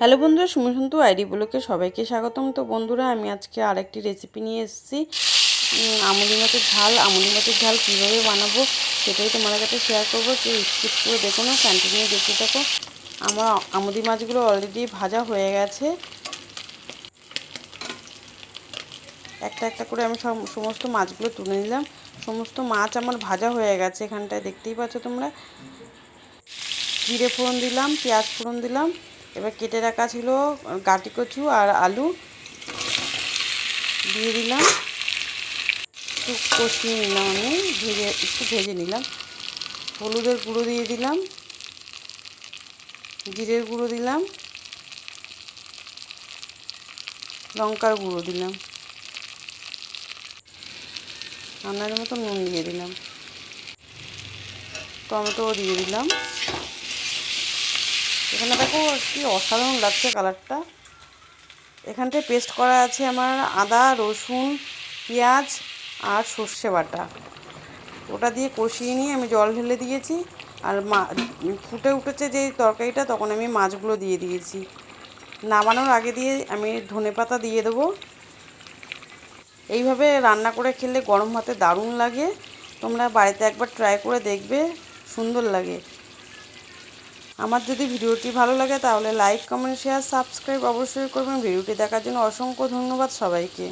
Hello বন্ধুরা সুমসন্তু ID ব্লকে সবাইকে স্বাগতম। তো বন্ধুরা, আমি আজকে আরেকটি রেসিপি নিয়ে এসেছি। আমুদি মাছের ঝাল আমুদি মাছের ঝাল কীভাবে বানাবো সেটাই তোমার কাছে শেয়ার করব। কেউ স্কিপ করে দেখো না কন্টিনিউ দেখতে থাকো। আমার আমুদি মাছগুলো অলরেডি ভাজা হয়ে গেছে। একটা একটা করে আমি সব সমস্ত মাছগুলো তুলে নিলাম। সমস্ত মাছ আমার ভাজা হয়ে গেছে এখানটায়, দেখতেই পাচ্ছ তোমরা। জিরে ফোড়ন দিলাম, পেঁয়াজ ফোড়ন দিলাম। এবার কেটে রাখা ছিল গাটি কচু আর আলু। দিয়ে দিলাম। একটু কষিয়ে নিলাম আমি, ভেজে, একটু ভেজে নিলাম। হলুদের গুঁড়ো দিয়ে দিলাম। জিরের গুঁড়ো দিলাম। লঙ্কার গুঁড়ো দিলাম। রান্নার মতো নুন দিয়ে দিলাম। টমেটোও দিয়ে দিলাম। এখানে দেখো কি অসাধারণ লাগছে কালারটা। এখানটায় পেস্ট করা আছে আমার আদা, রসুন, পেঁয়াজ আর সর্ষে বাটা। ওটা দিয়ে কষিয়ে নিয়ে আমি জল ঢেলে দিয়েছি। আর মা, ফুটে উঠেছে যে তরকারিটা, তখন আমি মাছগুলো দিয়ে দিয়েছি। নামানোর আগে দিয়ে আমি ধনে পাতা দিয়ে দেবো। এইভাবে রান্না করে খেলে গরম ভাতে দারুণ লাগে। তোমরা বাড়িতে একবার ট্রাই করে দেখবে, সুন্দর লাগে। আমার যদি ভিডিওটি ভালো লাগে তাহলে লাইক, কমেন্ট, শেয়ার, সাবস্ক্রাইব অবশ্যই করবেন। ভিডিওটি দেখার জন্য অসংখ্য ধন্যবাদ সবাইকে।